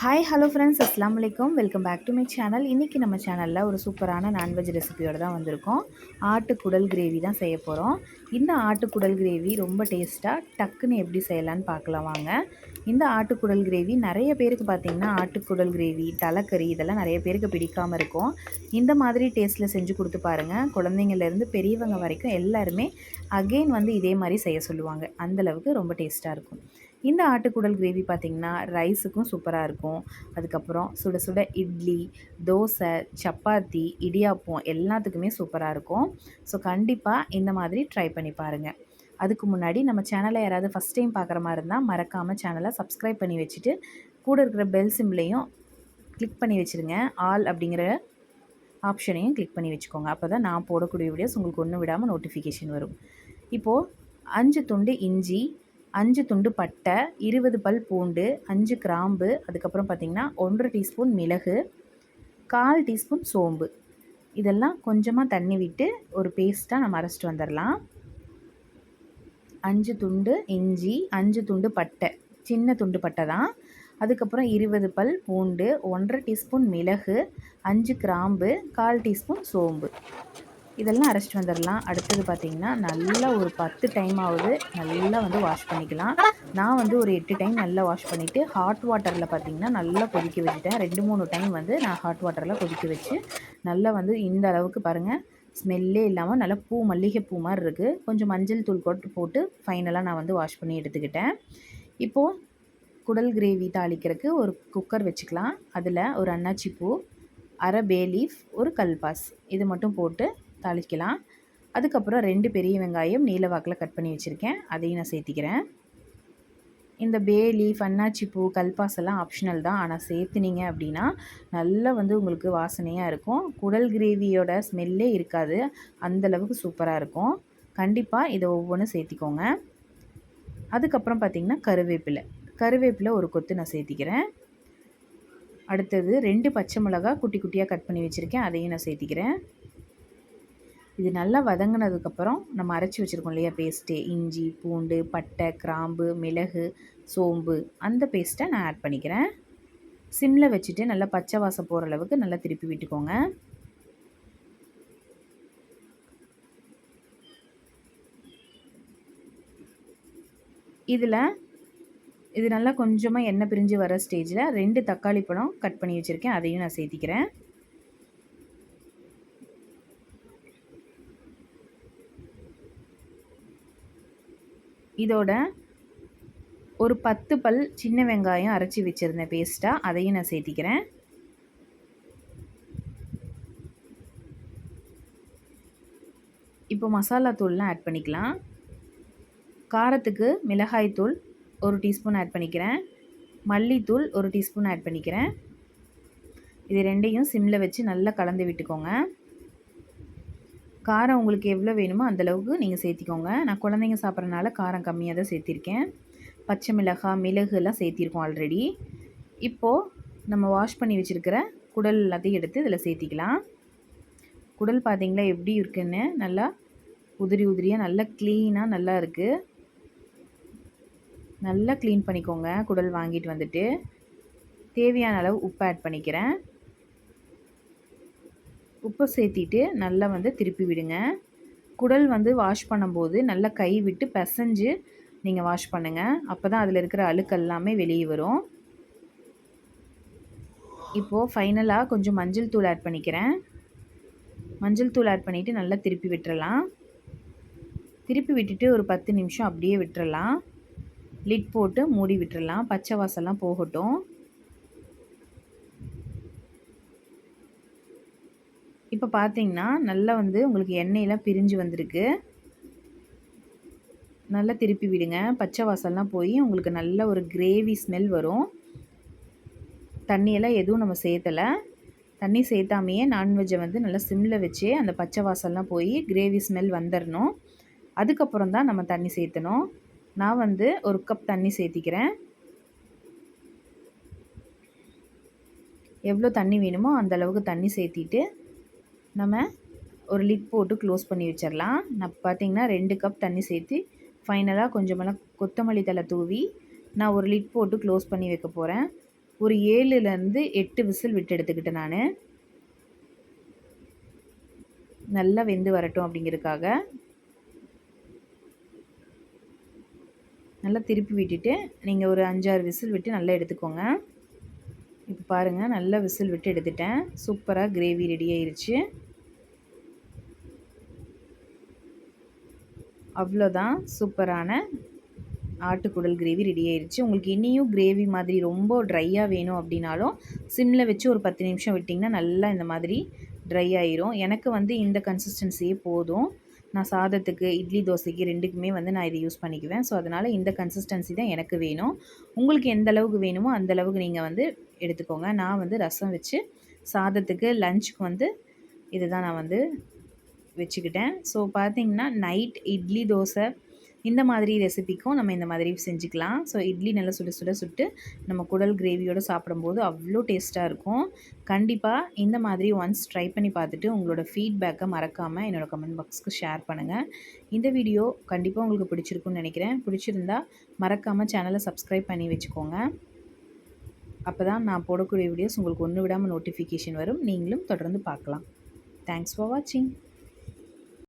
Hi hello friends அஸ்லாம் வலைக்கம் welcome back to my channel இன்றைக்கி நம்ம சேனலில் ஒரு சூப்பரான நான்வெஜ் ரெசிபியோடு தான் வந்திருக்கோம். ஆட்டுக்குடல் கிரேவி தான் செய்ய போகிறோம் இந்த ஆட்டுக்குடல் கிரேவி ரொம்ப டேஸ்ட்டாக டக்குன்னு எப்படி செய்யலான்னு பார்க்கலாம் வாங்க. இந்த ஆட்டுக்குடல் கிரேவி நிறைய பேருக்கு பார்த்திங்கன்னா ஆட்டுக்குடல் கிரேவி தலைக்கறி இதெல்லாம் நிறைய பேருக்கு பிடிக்காமல் இருக்கும். இந்த மாதிரி டேஸ்ட்டில் செஞ்சு கொடுத்து பாருங்கள் குழந்தைங்கள்லேருந்து பெரியவங்க வரைக்கும் எல்லாருமே அகெயின் வந்து இதே மாதிரி செய்ய சொல்லுவாங்க. அந்தளவுக்கு ரொம்ப டேஸ்ட்டாக இருக்கும். இந்த ஆட்டுக்குடல் கிரேவி பார்த்திங்கன்னா ரைஸுக்கும் சூப்பராக இருக்கும். அதுக்கப்புறம் சுட சுட இட்லி தோசை சப்பாத்தி இடியாப்பம் எல்லாத்துக்குமே சூப்பராக இருக்கும். ஸோ கண்டிப்பாக இந்த மாதிரி ட்ரை பண்ணி பாருங்கள் அதுக்கு முன்னாடி நம்ம சேனலை யாராவது ஃபஸ்ட் டைம் பார்க்குற மாதிரி இருந்தால் மறக்காமல் சேனலை சப்ஸ்கிரைப் பண்ணி வச்சுட்டு கூட இருக்கிற பெல் சிம்லையும் கிளிக் பண்ணி வச்சுருங்க. ஆல் அப்படிங்கிற ஆப்ஷனையும் கிளிக் பண்ணி வச்சுக்கோங்க. அப்போ தான் நான் போடக்கூடிய வீடியோஸ் உங்களுக்கு ஒன்றும் விடாமல் நோட்டிஃபிகேஷன் வரும். இப்போது அஞ்சு துண்டு இஞ்சி அஞ்சு துண்டு பட்டை இருபது பல் பூண்டு அஞ்சு கிராம்பு அதுக்கப்புறம் பார்த்திங்கன்னா ஒன்றரை டீஸ்பூன் மிளகு கால் டீஸ்பூன் சோம்பு. இதெல்லாம் கொஞ்சமாக தண்ணி விட்டு ஒரு பேஸ்ட்டாக நம்ம அரைச்சிட்டு வந்துடலாம். அஞ்சு துண்டு இஞ்சி அஞ்சு துண்டு பட்டை. சின்ன துண்டு பட்டை தான். அதுக்கப்புறம் இருபது பல் பூண்டு ஒன்றரை டீஸ்பூன் மிளகு அஞ்சு கிராம்பு கால் டீஸ்பூன் சோம்பு. இதெல்லாம் அரைச்சிட்டு வந்துடலாம். அடுத்தது பார்த்திங்கன்னா நல்லா ஒரு பத்து டைம் ஆகுது நல்லா வந்து வாஷ் பண்ணிக்கலாம். நான் வந்து ஒரு எட்டு டைம் நல்லா வாஷ் பண்ணிவிட்டு ஹாட் வாட்டரில் பார்த்திங்கன்னா நல்லா கொதிக்க வச்சுட்டேன். ரெண்டு மூணு டைம் வந்து நான் ஹாட் வாட்டரில் கொதிக்க வச்சு நல்லா வந்து இந்த அளவுக்கு பாருங்கள் ஸ்மெல்லே இல்லாமல் நல்லா பூ மல்லிகைப்பூ மாதிரி இருக்குது கொஞ்சம் மஞ்சள் தூள் கொட்டு போட்டு ஃபைனலாக நான் வந்து வாஷ் பண்ணி எடுத்துக்கிட்டேன். இப்போது குடல் கிரேவி தாளிக்கிறதுக்கு ஒரு குக்கர் வச்சுக்கலாம். அதில் ஒரு அன்னாச்சி பூ அரை பே லீஃப் ஒரு கல்பாஸ் இது மட்டும் போட்டு தாளிக்கலாம். அதுக்கப்புறம் ரெண்டு பெரிய வெங்காயம் நீல வாக்கில் கட் பண்ணி வச்சுருக்கேன். அதையும் நான் சேர்த்திக்கிறேன். இந்த பேலி லீஃப் பூ கல்பாஸ் எல்லாம் ஆப்ஷனல் தான். ஆனால் சேர்த்துனீங்க அப்படின்னா நல்லா வந்து உங்களுக்கு வாசனையாக இருக்கும். குடல் கிரேவியோட ஸ்மெல்லே இருக்காது. அந்தளவுக்கு சூப்பராக இருக்கும். கண்டிப்பாக இதை ஒவ்வொன்றும் சேர்த்திக்கோங்க. அதுக்கப்புறம் பார்த்திங்கன்னா கருவேப்பிலை. கருவேப்பிலை ஒரு கொத்து நான் சேர்த்திக்கிறேன். அடுத்தது ரெண்டு பச்சை மிளகா குட்டி குட்டியாக கட் பண்ணி வச்சுருக்கேன். அதையும் நான் சேர்த்திக்கிறேன். இது நல்லா வதங்கினதுக்கப்புறம் நம்ம அரைச்சி வச்சுருக்கோம் இல்லையா பேஸ்ட்டு இஞ்சி பூண்டு பட்டை கிராம்பு மிளகு சோம்பு அந்த பேஸ்ட்டை நான் ஆட் பண்ணிக்கிறேன். சிம்மில் வச்சுட்டு நல்லா பச்சை வாசம் போகிற அளவுக்கு நல்லா திருப்பி விட்டுக்கோங்க. இதில் இது நல்லா கொஞ்சமாக எண்ணெய் பிரிஞ்சு வர ஸ்டேஜில் ரெண்டு தக்காளி பழம் கட் பண்ணி வச்சுருக்கேன் அதையும் நான் சேர்த்திக்கிறேன். இதோட ஒரு பத்து பல் சின்ன வெங்காயம் அரைச்சி வச்சுருந்தேன் பேஸ்ட்டாக அதையும் நான் சேர்த்திக்கிறேன். இப்போ மசாலா தூள்லாம் ஆட் பண்ணிக்கலாம். காரத்துக்கு மிளகாய் தூள் ஒரு டீஸ்பூன் ஆட் பண்ணிக்கிறேன். மல்லித்தூள் ஒரு டீஸ்பூன் ஆட் பண்ணிக்கிறேன். இது ரெண்டையும் சிம்மில் வச்சு நல்லா கலந்து விட்டுக்கோங்க. காரம் உங்களுக்கு எவ்வளோ வேணுமோ அந்தளவுக்கு நீங்கள் சேர்த்திக்கோங்க. நான் குழந்தைங்க சாப்பிட்றனால காரம் கம்மியாக தான் சேர்த்திருக்கேன். பச்சை மிளகாய் மிளகு எல்லாம் சேர்த்திருக்கோம் ஆல்ரெடி இப்போது நம்ம வாஷ் பண்ணி வச்சுருக்கிற குடல் எல்லாத்தையும் எடுத்து இதில் சேர்த்திக்கலாம். குடல் பார்த்திங்களா எப்படி இருக்குன்னு நல்லா உதிரி உதிரியாக நல்லா க்ளீனாக நல்லா இருக்குது நல்லா க்ளீன் பண்ணிக்கோங்க. குடல் வாங்கிட்டு வந்துட்டு. தேவையான அளவு உப்பு ஆட் பண்ணிக்கிறேன். உப்பு சேர்த்திட்டு நல்லா வந்து திருப்பி விடுங்க. குடல் வந்து வாஷ் பண்ணும்போது நல்லா கை விட்டு பிசைஞ்சு நீங்கள் வாஷ் பண்ணுங்கள் அப்போ தான் அதில் இருக்கிற அழுக்கு எல்லாமே வெளியே வரும். இப்போது ஃபைனலாக கொஞ்சம் மஞ்சள் தூள் ஆட் பண்ணிக்கிறேன். மஞ்சள் தூள் ஆட் பண்ணிவிட்டு நல்லா திருப்பி விட்டுறலாம். திருப்பி விட்டுட்டு ஒரு பத்து நிமிஷம் அப்படியே விட்டுறலாம். லிட் போட்டு மூடி விட்டுறலாம். பச்சை வாசல்லாம் போகட்டும். இப்போ பார்த்தீங்கன்னா நல்லா வந்து உங்களுக்கு எண்ணெயெல்லாம் பிரிஞ்சு வந்திருக்கு. நல்லா திருப்பி விடுங்க. பச்சை வாசல்லாம் போய் உங்களுக்கு நல்ல ஒரு கிரேவி ஸ்மெல் வரும். தண்ணியெல்லாம் எதுவும் நம்ம சேர்த்தலை. தண்ணி சேர்த்தாமையே நான்வெஜ்ஜை வந்து நல்லா சிம்மில் வச்சு அந்த பச்சை வாசல்லாம் போய் கிரேவி ஸ்மெல் வந்துடணும் அதுக்கப்புறம் தான் நம்ம தண்ணி சேர்த்தணும். நான் வந்து ஒரு கப் தண்ணி சேர்த்திக்கிறேன். எவ்வளோ தண்ணி வேணுமோ அந்தளவுக்கு தண்ணி சேர்த்திட்டு நம்ம ஒரு லிட் போட்டு க்ளோஸ் பண்ணி வச்சிடலாம் நான் பார்த்திங்கன்னா ரெண்டு கப் தண்ணி சேர்த்து ஃபைனலாக கொஞ்சமெல்லாம் கொத்தமல்லி தலை தூவி நான் ஒரு லிட் போட்டு க்ளோஸ் பண்ணி வைக்க போகிறேன் ஒரு ஏழுலேருந்து எட்டு விசில் விட்டு எடுத்துக்கிட்டேன் நான். நல்லா வெந்து வரட்டும் அப்படிங்கிறதுக்காக. நல்லா திருப்பி விட்டுட்டு நீங்கள் ஒரு அஞ்சாறு விசில் விட்டு நல்லா எடுத்துக்கோங்க. இப்போ பாருங்கள் நல்லா விசில் விட்டு எடுத்துட்டேன். சூப்பராக கிரேவி ரெடி ஆயிடுச்சு அவ்வளோதான். சூப்பரான ஆட்டுக்குடல் கிரேவி ரெடி ஆயிடுச்சு உங்களுக்கு இனியும் கிரேவி மாதிரி ரொம்ப ட்ரையாக வேணும் அப்படின்னாலும் சிம்மில் வச்சு ஒரு பத்து நிமிஷம் விட்டிங்கன்னா நல்லா இந்த மாதிரி ட்ரை ஆயிரும். எனக்கு வந்து இந்த கன்சிஸ்டன்சியே போதும். நான் சாதத்துக்கு இட்லி தோசைக்கு ரெண்டுக்குமே வந்து நான் இதை யூஸ் பண்ணிக்குவேன். ஸோ அதனால் இந்த கன்சிஸ்டன்சி தான் எனக்கு வேணும். உங்களுக்கு எந்த அளவுக்கு வேணுமோ அந்த அளவுக்கு நீங்கள் வந்து எடுத்துக்கோங்க. நான் வந்து ரசம் வச்சு சாதத்துக்கு லஞ்சுக்கு வந்து இதை தான் நான் வந்து வச்சுக்கிட்டேன். ஸோ பார்த்திங்கன்னா நைட் இட்லி தோசை இந்த மாதிரி ரெசிபிக்கும் நம்ம இந்த மாதிரி செஞ்சுக்கலாம். ஸோ இட்லி நல்லா சுட சுட சுட்டு நம்ம குடல் கிரேவியோடு சாப்பிடும்போது அவ்வளோ டேஸ்ட்டாக இருக்கும். கண்டிப்பாக இந்த மாதிரி ஒன்ஸ் ட்ரை பண்ணி பார்த்துட்டு உங்களோட ஃபீட்பேக்கை மறக்காமல் என்னோடய கமெண்ட் பாக்ஸ்க்கு ஷேர் பண்ணுங்கள் இந்த வீடியோ கண்டிப்பாக உங்களுக்கு பிடிச்சிருக்குன்னு நினைக்கிறேன். பிடிச்சிருந்தா மறக்காமல் சேனலை சப்ஸ்கிரைப் பண்ணி வச்சுக்கோங்க. அப்போ தான் நான் போடக்கூடிய வீடியோஸ் உங்களுக்கு ஒன்று விடாமல் நோட்டிஃபிகேஷன் வரும். நீங்களும் தொடர்ந்து பார்க்கலாம். தேங்க்ஸ் ஃபார் வாட்சிங்